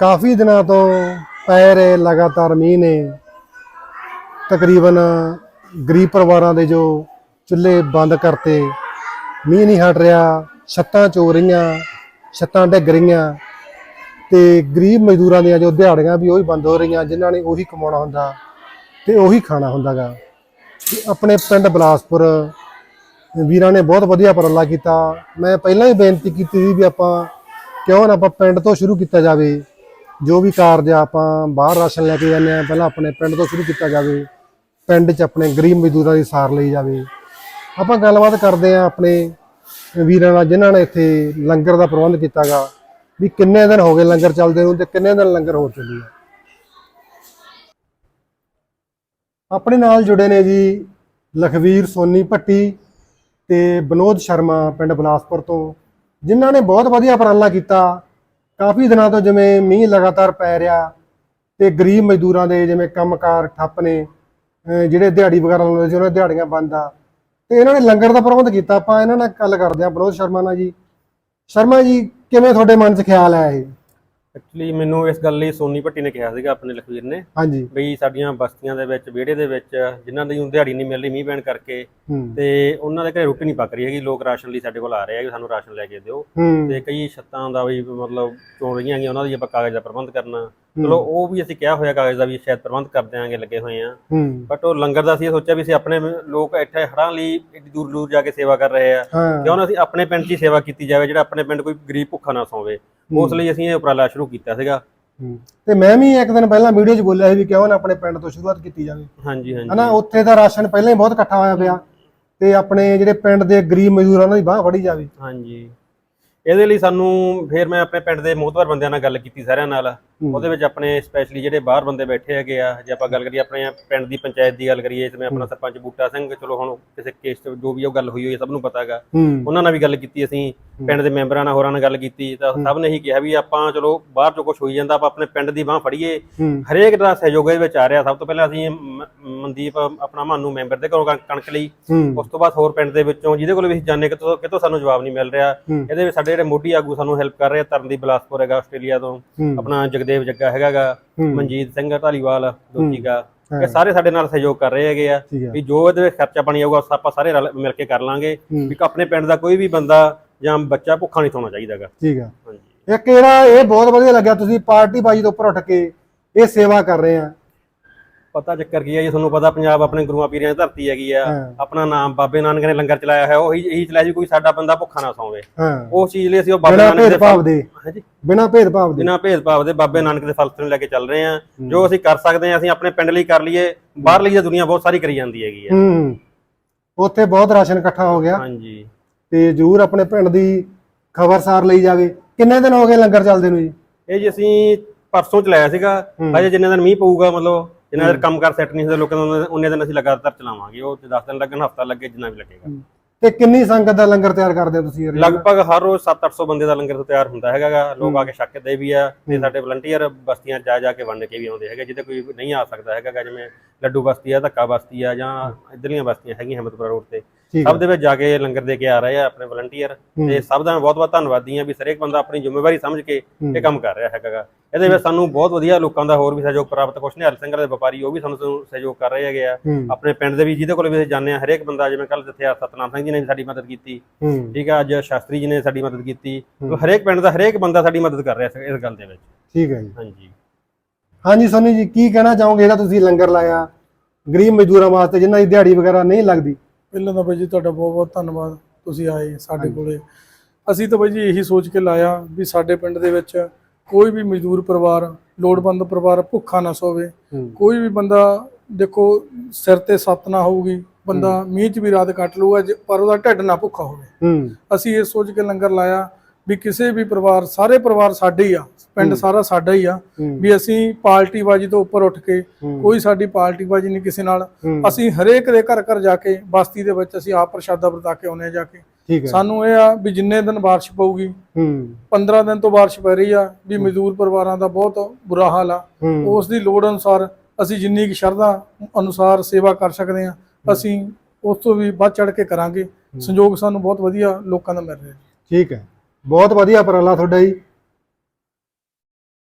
ਕਾਫੀ ਦਿਨਾਂ ਤੋਂ ਪੈ ਰਹੇ, ਲਗਾਤਾਰ ਮੀਂਹ ਨੇ। ਤਕਰੀਬਨ ਗਰੀਬ ਪਰਿਵਾਰਾਂ ਦੇ ਜੋ ਚੁੱਲ੍ਹੇ ਬੰਦ ਕਰਤੇ, ਮੀਂਹ ਨਹੀਂ ਹਟ ਰਿਹਾ, ਛੱਤਾਂ ਚੋ ਰਹੀਆਂ, ਛੱਤਾਂ ਡਿੱਗ ਰਹੀਆਂ ਤੇ ਗਰੀਬ ਮਜ਼ਦੂਰਾਂ ਦੀਆਂ ਜੋ ਦਿਹਾੜੀਆਂ ਵੀ ਉਹੀ ਬੰਦ ਹੋ ਰਹੀਆਂ, ਜਿਨ੍ਹਾਂ ਨੇ ਉਹੀ ਕਮਾਉਣਾ ਹੁੰਦਾ ਤੇ ਉਹੀ ਖਾਣਾ ਹੁੰਦਾਗਾ। ਤੇ ਆਪਣੇ ਪਿੰਡ ਬਲਾਸਪੁਰ ਵੀਰਾਂ ਨੇ ਬਹੁਤ ਵਧੀਆ ਉਪਰਾਲਾ ਕੀਤਾ। ਮੈਂ ਪਹਿਲਾਂ ਹੀ ਬੇਨਤੀ ਕੀਤੀ ਸੀ ਵੀ ਆਪਾਂ ਕਿਉਂ ਨਾ ਆਪਾਂ ਪਿੰਡ ਤੋਂ ਸ਼ੁਰੂ ਕੀਤਾ ਜਾਵੇ। ਜੋ ਵੀ ਕਾਰਜ ਆ, ਆਪਾਂ ਬਾਹਰ ਰਾਸ਼ਨ ਲੈ ਕੇ ਜਾਂਦੇ ਆ ਪਹਿਲਾਂ ਆਪਣੇ ਪਿੰਡ ਤੋਂ ਸ਼ੁਰੂ ਕੀਤਾ ਜਾਵੇ, ਪਿੰਡ 'ਚ ਆਪਣੇ ਗਰੀਬ ਮਜ਼ਦੂਰਾਂ ਦੀ ਸਾਰ ਲਈ ਜਾਵੇ। ਆਪਾਂ ਗੱਲਬਾਤ ਕਰਦੇ ਆ ਆਪਣੇ ਵੀਰਾਂ ਨਾਲ, ਜਿਨ੍ਹਾਂ ਨੇ ਇੱਥੇ ਲੰਗਰ ਦਾ ਪ੍ਰਬੰਧ ਕੀਤਾਗਾ, ਵੀ ਕਿੰਨੇ ਦਿਨ ਹੋ ਗਏ ਲੰਗਰ ਚੱਲਦੇ ਨੂੰ ਤੇ ਕਿੰਨੇ ਦਿਨ ਲੰਗਰ ਹੋਰ ਚੱਲੀ ਆ। ਆਪਣੇ ਨਾਲ ਜੁੜੇ ਨੇ ਜੀ ਲਖਵੀਰ ਸੋਨੀ ਭੱਟੀ ਤੇ ਬਨੋਦ ਸ਼ਰਮਾ ਪਿੰਡ ਬਲਾਸਪੁਰ ਤੋਂ, ਜਿਨ੍ਹਾਂ ਨੇ ਬਹੁਤ ਵਧੀਆ ਉਪਰਾਲਾ ਕੀਤਾ। ਕਾਫੀ ਦਿਨਾਂ ਤੋਂ ਜਿਵੇਂ ਮੀਂਹ ਲਗਾਤਾਰ ਪੈ ਰਿਹਾ ਤੇ ਗਰੀਬ ਮਜ਼ਦੂਰਾਂ ਦੇ ਜਿਵੇਂ ਕੰਮਕਾਰ ਠੱਪ ਨੇ ਜਿਹੜੇ ਦਿਹਾੜੀ ਵਗੈਰਾ ਲਾਉਂਦੇ ਸੀ, ਉਹਨਾਂ ਦੀਆਂ ਦਿਹਾੜੀਆਂ ਬੰਦ ਆ। ਤੇ ਇਹਨਾਂ ਨੇ ਲੰਗਰ ਦਾ ਪ੍ਰਬੰਧ ਕੀਤਾ। ਆਪਾਂ ਇਹਨਾਂ ਨਾਲ ਗੱਲ ਕਰਦੇ ਹਾਂ। ਬਨੋਦ ਸ਼ਰਮਾ ਨਾਲ ਜੀ। ਸ਼ਰਮਾ ਜੀ, ਕਿਵੇਂ ਤੁਹਾਡੇ ਮਨ 'ਚ ਖਿਆਲ ਆਇਆ ਇਹ? ਐਕਚੁਅਲੀ ਮੈਨੂੰ ਇਸ ਗੱਲ ਲਈ ਸੋਨੀ ਭੱਟੀ ਨੇ ਕਿਹਾ ਸੀਗਾ ਆਪਣੇ ਲਖਵੀਰ ਨੇ ਹਾਂਜੀ। ਬਈ ਸਾਡੀਆਂ ਬਸਤੀਆਂ ਦੇ ਵਿੱਚ ਵਿਹੜੇ ਦੇ ਵਿੱਚ ਜਿਨ੍ਹਾਂ ਦੀ ਹੁਣ ਦਿਹਾੜੀ ਨਹੀਂ ਮਿਲ ਰਹੀ ਮੀਂਹ ਪੈਣ ਕਰਕੇ ਤੇ ਉਹਨਾਂ ਦੇ ਘਰੇ ਰੋਟੀ ਨਹੀਂ ਪੱਕ ਰਹੀ ਹੈਗੀ। ਲੋਕ ਰਾਸ਼ਨ ਲਈ ਸਾਡੇ ਕੋਲ ਆ ਰਹੇ ਆ ਕਿ ਸਾਨੂੰ ਰਾਸ਼ਨ ਲੈ ਕੇ ਦਿਓ। ਤੇ ਕਈ ਛੱਤਾਂ ਦਾ ਵੀ ਮਤਲਬ ਚੋਣ ਰਹੀਆਂ ਹੈਗੀਆਂ ਉਹਨਾਂ ਦੀ ਆਪਾਂ ਕਾਗਜ਼ ਦਾ ਪ੍ਰਬੰਧ ਕਰਨਾ। ਚਲੋ ਉਹ ਵੀ ਅਸੀਂ ਕਿਹਾ ਹੋਇਆ ਕਾਗਜ਼ ਦਾ ਵੀ ਸ਼ਾਇਦ ਪ੍ਰਬੰਧ ਕਰ ਦਿਆਂਗੇ ਲੱਗੇ ਹੋਏ ਆ ਹੂੰ। ਬਟ ਉਹ ਲੰਗਰ ਦਾ ਅਸੀਂ ਇਹ ਸੋਚਿਆ ਵੀ ਅਸੀਂ ਆਪਣੇ ਲੋਕ ਇੱਥੇ ਹੜਾਂ ਲਈ ਏਡੀ ਦੂਰ ਦੂਰ ਜਾ ਕੇ ਸੇਵਾ ਕਰ ਰਹੇ ਆ। ਹਾਂ। ਕਿਉਂ ਨਾ ਅਸੀਂ ਆਪਣੇ ਪਿੰਡ 'ਚ ਹੀ ਸੇਵਾ ਕੀਤੀ ਜਾਵੇ ਜਿਹੜਾ ਆਪਣੇ ਪਿੰਡ ਕੋਈ ਗਰੀਬ ਭੁੱਖਾ ਨਾ ਸੌਵੇ। ਉਸ ਲਈ ਅਸੀਂ ਇਹ ਉਪਰਾਲਾ ਸ਼ੁਰੂ ਕੀਤਾ ਸੀਗਾ। ਹੂੰ। ਤੇ ਮੈਂ ਵੀ ਇੱਕ ਦਿਨ ਪਹਿਲਾਂ ਵੀਡੀਓ 'ਚ ਬੋਲਿਆ ਸੀ ਵੀ ਕਿਉਂ ਨਾ ਆਪਣੇ ਪਿੰਡ ਤੋਂ ਸ਼ੁਰੂਆਤ ਕੀਤੀ ਜਾਵੇ। ਹਾਂਜੀ ਹਾਂਜੀ। ਹਨਾ ਉੱਥੇ ਦਾ ਰਾਸ਼ਨ ਪਹਿਲਾਂ ਹੀ ਬਹੁਤ ਇਕੱਠਾ ਹੋਇਆ ਪਿਆ। ਤੇ ਆਪਣੇ ਜਿਹੜੇ ਪਿੰਡ ਦੇ ਗਰੀਬ ਮਜ਼ਦੂਰਾਂ ਉਹਨਾਂ ਦੀ ਬਾਹ ਫੜੀ ਜਾਵੇ। ਹਾਂਜੀ। ਇਹਦੇ ਲਈ ਸਾਨੂੰ ਫਿਰ ਮੈਂ ਆਪਣੇ ਪਿੰਡ ਦੇ ਮੋਹਤਵਰ ਬੰਦਿਆਂ ਨਾਲ ਗੱਲ ਕੀਤੀ ਸਾਰਿਆਂ ਨਾਲ। ਉਹਦੇ ਵਿੱਚ ਆਪਣੇ ਸਪੈਸ਼ਲੀ ਜਿਹੜੇ ਬਾਹਰ ਬੰਦੇ ਬੈਠੇ ਹੈਗੇ ਆ ਜੇ ਆਪਾਂ ਗੱਲ ਕਰੀਏ ਆਪਣੇ ਪਿੰਡ ਦੀ ਪੰਚਾਇਤ ਦੀ ਗੱਲ ਕਰੀਏ ਜਿਵੇਂ ਆਪਣਾ ਸਰਪੰਚ ਬੂਟਾ ਸਿੰਘ ਚਲੋ ਹੁਣ ਕਿਸੇ ਕੇਸ ਤੇ ਜੋ ਵੀ ਉਹ ਗੱਲ ਹੋਈ ਹੋਈ ਸਭ ਨੂੰ ਪਤਾ ਹੈਗਾ ਉਹਨਾਂ ਨਾਲ ਵੀ ਗੱਲ ਕੀਤੀ ਅਸੀਂ। ਪਿੰਡ ਦੇ ਮੈਂਬਰਾਂ ਨਾਲ ਹੋਰਾਂ ਨਾਲ ਗੱਲ ਕੀਤੀ ਤਾਂ ਸਭ ਨੇ ਇਹੀ ਕਿਹਾ ਵੀ ਆਪਾਂ ਚਲੋ ਬਾਹਰ ਜੋ ਕੁਝ ਹੋਈ ਜਾਂਦਾ ਆਪਾਂ ਆਪਣੇ ਪਿੰਡ ਦੀ ਬਾਹ ਫੜੀਏ। ਹੂੰ। ਹਰੇਕ ਦਾ ਸਹਿਯੋਗ ਇਹਦੇ ਵਿੱਚ ਆ ਰਿਹਾ। ਸਭ ਤੋਂ ਪਹਿਲਾਂ ਅਸੀਂ ਮਨਦੀਪ ਆਪਣਾ ਮਾਨੂ ਮੈਂਬਰ ਦੇ ਘਰੋਂ ਕਣ- ਕਣਕ ਲਈ। ਹੂੰ। ਉਸ ਤੋਂ ਬਾਅਦ ਹੋਰ ਪਿੰਡ ਦੇ ਵਿੱਚੋਂ ਜਿਹਦੇ ਕੋਲ ਵੀ ਅਸੀਂ ਜਾਣੇ ਕਿਤੋਂ ਕਿਤੋਂ ਸਾਨੂੰ ਜਵਾਬ ਨਹੀਂ ਮਿਲ ਰਿਹਾ। ਹੂੰ। ਇਹਦੇ ਵਿੱਚ ਸਾਡੇ ਜਿਹੜੇ ਮੋਢੀ ਆਗੂ ਸਾਨੂੰ ਹੈਲਪ ਕਰ ਰਹੇ ਆ ਤਰਨਦੀਪ ਬਲਾਸਪੁਰ ਹੈਗਾ ਆਸਟ੍ਰੇਲੀਆ ਤੋਂ। ਹੂੰ। ਆਪਣਾ ਜਗਦੇਵ ਜੱਗਾ ਹੈਗਾਗਾ ਹੂੰ। ਮਨਜੀਤ ਸਿੰਘ ਢਾਲੀਵਾਲ ਦੋਚੀਗਾ ਹਾਂ। ਇਹ ਸਾਰੇ ਸਾਡੇ ਨਾਲ ਸਹਿਯੋਗ ਕਰ ਰਹੇ ਹੈਗੇ ਆ ਹੈ ਵੀ ਜੋ ਇਹਦੇ ਵਿੱਚ ਖਰਚਾ ਪਾਣੀ ਆਊਗਾ ਆਪਾਂ ਸਾਰੇ ਰਲ ਮਿਲ ਕੇ ਕਰ ਲਾਂਗੇ। ਹੂੰ। ਵੀ ਆਪਣੇ ਪਿੰਡ ਦਾ ਕੋਈ ਵੀ ਬੰਦਾ ਜਾਂ ਬੱਚਾ ਭੁੱਖਾ ਨਹੀਂ ਸੌਣਾ ਚਾਹੀਦਾਗਾ। ਠੀਕ ਹੈ ਹਾਂਜੀ। ਇੱਕ ਇਹਦਾ ਇਹ ਬਹੁਤ ਵਧੀਆ ਲੱਗਿਆ ਤੁਸੀਂ ਪਾਰਟੀ ਬਾਜੀ ਤੋਂ ਉੱਪਰ ਉੱਠ ਕੇ ਇਹ ਸੇਵਾ ਕਰ ਰਹੇ ਆ। ਪਤਾ ਚੱਕਰ ਕੀ ਹੈ ਜੀ ਤੁਹਾਨੂੰ ਪਤਾ ਪੰਜਾਬ ਆਪਣੇ ਗੁਰੂਆਂ ਪੀਰਾਂ ਦੀ ਧਰਤੀ ਹੈਗੀ ਆ। ਹਾਂ। ਆਪਣਾ ਨਾਮ ਬਾਬੇ ਨਾਨਕ ਨੇ ਲੰਗਰ ਚਲਾਇਆ ਹੋਇਆ ਉਹੀ ਇਹੀ ਚਲਾਇਆ ਜੀ ਕੋਈ ਸਾਡਾ ਬੰਦਾ ਭੁੱਖਾ ਨਾ ਸੌਵੇ। ਹਾਂ। ਉਸ ਚੀਜ਼ ਲਈ ਅਸੀਂ ਉਹ ਬਾਬੇ ਬਿਨਾਂ ਨਾਨਕ ਦੇ ਭੇਦਭਾਵ ਦੇ। ਹਾਂਜੀ ਬਿਨਾਂ ਭੇਦਭਾਵ ਦੇ। ਬਿਨਾਂ ਭੇਦਭਾਵ ਦੇ ਬਾਬੇ ਨਾਨਕ ਦੇ ਫਲਸਫੇ ਨੂੰ ਲੈ ਕੇ ਚੱਲ ਰਹੇ ਆ। ਜੋ ਅਸੀਂ ਕਰ ਸਕਦੇ ਆ ਅਸੀਂ ਆਪਣੇ ਪਿੰਡ ਲਈ ਕਰ ਲਈਏ ਬਾਹਰਲੀ ਤਾਂ ਦੁਨੀਆ ਬਹੁਤ ਸਾਰੀ ਕਰੀ ਜਾਂਦੀ ਹੈਗੀ ਆ। ਹੂੰ। ਉੱਥੇ ਬਹੁਤ ਰਾਸ਼ਨ ਇਕੱਠਾ ਹੋ ਗਿਆ। ਹਾਂਜੀ। ਤੇ ਜਰੂਰ ਆਪਣੇ ਪਿੰਡ ਦੀ ਖਬਰਸਾਰ ਲਈ ਜਾਵੇ। ਕਿੰਨੇ ਦਿਨ ਹੋ ਗਏ ਲੰਗਰ ਚੱਲਦੇ ਨੂੰ ਜੀ? ਇਹ ਜੀ ਅਸੀਂ ਪਰਸੋਂ ਚਲਾਇਆ ਸੀਗਾ। ਅਜੇ ਜਿੰਨੇ ਦਿਨ ਮੀਂਹ ਪਊਗਾ ਮਤਲਬ ਜਿੰਨਾ ਦਿਨ ਕੰਮ ਕਰ ਸੈੱਟ ਨਹੀਂ ਹੁੰਦੇ ਲੋਕਾਂ ਦਾ ਉਹਨੇ ਦਿਨ ਅਸੀਂ ਲਗਾਤਾਰ ਚਲਾਵਾਂਗੇ। ਉਹ 10 ਦਿਨ ਲੱਗਣ ਹਫਤਾ ਲੱਗੇ ਜਿੰਨਾ ਵੀ ਲੱਗੇਗਾ। ਤੇ ਕਿੰਨੀ ਸੰਗਤ ਦਾ ਲੰਗਰ ਤਿਆਰ ਕਰਦੇ ਹੋ ਤੁਸੀਂ? ਲਗਭਗ ਹਰ ਰੋਜ਼ 7-800 ਬੰਦੇ ਦਾ ਲੰਗਰ ਤਿਆਰ ਹੁੰਦਾ ਹੈਗਾਗਾ। ਲੋਕ ਆ ਕੇ ਛਕਦੇ ਵੀ ਆ ਤੇ ਸਾਡੇ ਵਲੰਟੀਅਰ ਬਸਤੀਆਂ ਜਾ ਜਾ ਕੇ ਵੰਡ ਕੇ ਵੀ ਆਉਂਦੇ ਹੈਗੇ ਜਿਹਦੇ ਕੋਈ ਨਹੀਂ ਆ ਸਕਦਾ ਹੈਗਾਗਾ ਜਿਵੇਂ ਲੱਡੂ ਬਸਤੀ ਆ ਧੱਕਾ ਬਸਤੀ ਆ ਜਾਂ ਇਧਰਲੀਆਂ ਬਸਤੀਆਂ ਹੈਗੀਆਂ ਹਿੰਮਤਪੁਰਾ ਰੋਡ ਤੇ। ਸਭ ਦੇ ਵਿੱਚ ਜਾ ਕੇ ਲੰਗਰ ਦੇ ਕੇ ਆ ਰਹੇ ਆ ਆਪਣੇ ਵਲੰਟੀਅਰ ਤੇ ਸਭ ਦਾ ਬਹੁਤ ਬਹੁਤ ਧੰਨਵਾਦੀ ਆ ਵੀ ਹਰੇਕ ਬੰਦਾ ਆਪਣੀ ਜ਼ਿੰਮੇਵਾਰੀ ਸਮਝ ਕੇ ਇਹ ਕੰਮ ਕਰ ਰਿਹਾ ਹੈਗਾਗਾ ਇਹਦੇ ਵਿੱਚ ਸਾਨੂੰ ਬਹੁਤ ਵਧੀਆ ਲੋਕਾਂ ਦਾ ਹੋਰ ਵੀ ਸਹਿਯੋਗ ਪ੍ਰਾਪਤ ਕੁਛ ਨਿਹਾਲ ਸਿੰਘ ਦੇ ਵਪਾਰੀ ਉਹ ਵੀ ਸਾਨੂੰ ਸਹਿਯੋਗ ਕਰ ਰਹੇ ਹੈਗੇ ਆ। ਆਪਣੇ ਪਿੰਡ ਦੇ ਵੀ ਜਿਹਦੇ ਕੋਲ ਵੀ ਅਸੀਂ ਜਾਂਦੇ ਆ ਹਰੇਕ ਬੰਦਾ ਜਿਵੇਂ ਕੱਲ ਜਿੱਥੇ ਆ ਸਤਨਾਮ ਸਿੰਘ ਜੀ ਨੇ ਸਾਡੀ ਮਦਦ ਕੀਤੀ। ਠੀਕ ਆ ਅੱਜ ਸ਼ਾਸਤਰੀ ਜੀ ਨੇ ਸਾਡੀ ਮਦਦ ਕੀਤੀ। ਹਰੇਕ ਪਿੰਡ ਦਾ ਹਰੇਕ ਬੰਦਾ ਸਾਡੀ ਮਦਦ ਕਰ ਰਿਹਾ ਇਸ ਇਸ ਗੱਲ ਦੇ ਵਿੱਚ। ਠੀਕ ਹੈ ਜੀ। ਹਾਂਜੀ। ਹਾਂਜੀ ਸੋਨੀ ਜੀ ਕੀ ਕਹਿਣਾ ਚਾਹੋਗੇ ਜਿਹੜਾ ਤੁਸੀਂ ਲੰਗਰ ਲਾਇਆ? ਗਰੀਬ ਮਜ਼ਦੂਰਾਂ ਵਾਸਤੇ ਜਿਨ੍ਹਾਂ ਦੀ ਦਿਹਾੜੀ ਵਗੈਰਾ ਨਹੀਂ ਲੱਗਦੀ। ਪਹਿਲਾਂ ਤਾਂ ਬਾਈ ਜੀ ਤੁਹਾਡਾ ਬਹੁਤ ਬਹੁਤ ਧੰਨਵਾਦ ਤੁਸੀਂ ਆਏ ਸਾਡੇ ਕੋਲੇ। ਅਸੀਂ ਤਾਂ ਬਾਈ ਜੀ ਇਹੀ ਸੋਚ ਕੇ ਲਾਇਆ ਵੀ ਸਾਡੇ ਪਿੰਡ ਦੇ ਵਿੱਚ ਕੋਈ ਵੀ ਮਜ਼ਦੂਰ ਪਰਿਵਾਰ ਲੋੜਵੰਦ ਪਰਿਵਾਰ ਭੁੱਖਾ ਨਾ ਸੋਵੇ। ਕੋਈ ਵੀ ਬੰਦਾ ਦੇਖੋ ਸਿਰ ਤੇ ਸੱਤ ਨਾ ਹੋਊਗੀ ਬੰਦਾ ਮੀਂਹ 'ਚ ਵੀ ਰਾਤ ਕੱਟ ਲੂਗਾ ਪਰ ਉਹਦਾ ਢਿੱਡ ਨਾ ਭੁੱਖਾ ਹੋਵੇ। ਅਸੀਂ ਇਹ ਸੋਚ ਕੇ ਲੰਗਰ ਲਾਇਆ ਵੀ ਕਿਸੇ ਵੀ ਪਰਿਵਾਰ ਸਾਰੇ ਪਰਿਵਾਰ ਸਾਡੇ ਹੀ ਆ ਪਿੰਡ ਸਾਰਾ ਸਾਡਾ ਹੀ ਆ। ਵੀ ਅਸੀਂ ਪਾਰਟੀ ਬਾਜੀ ਤੋਂ ਉੱਪਰ ਉੱਠ ਕੇ। ਕੋਈ ਸਾਡੀ ਪਾਰਟੀ ਬਾਜੀ ਨਹੀਂ ਕਿਸੇ ਨਾਲ। ਅਸੀਂ ਹਰੇਕ ਦੇ ਘਰ ਘਰ ਜਾ ਕੇ ਬਸਤੀ ਦੇ ਵਿੱਚ ਅਸੀਂ ਆਪ ਪ੍ਰਸ਼ਾਦਾ ਵਰਤਾ ਕੇ ਆਉਂਦੇ ਆ ਜਾ ਕੇ। ਸਾਨੂੰ ਇਹ ਆ ਵੀ ਜਿੰਨੇ ਦਿਨ ਬਾਰਿਸ਼ ਪਊਗੀ ਹੂੰ। 15 ਦਿਨ ਤੋਂ ਬਾਰਿਸ਼ ਪੈ ਰਹੀ ਆ ਵੀ ਮਜ਼ਦੂਰ ਪਰਿਵਾਰਾਂ ਦਾ ਬਹੁਤ ਬੁਰਾ ਹਾਲ ਆ। ਉਸ ਦੀ ਲੋੜ ਅਨੁਸਾਰ ਅਸੀਂ ਜਿੰਨੀ ਕੁ ਸ਼ਰਧਾ ਅਨੁਸਾਰ ਸੇਵਾ ਕਰ ਸਕਦੇ ਆ ਅਸੀਂ ਉਸ ਤੋਂ ਵੀ ਵੱਧ ਚੜ ਕੇ ਕਰਾਂਗੇ। ਸੰਯੋਗ ਸਾਨੂੰ ਬਹੁਤ ਵਧੀਆ ਲੋਕਾਂ ਦਾ ਮਿਲ ਰਿਹਾ। ਠੀਕ ਹੈ। ਬਹੁਤ ਵਧੀਆ ਉਪਰਾਲਾ ਤੁਹਾਡਾ ਜੀ।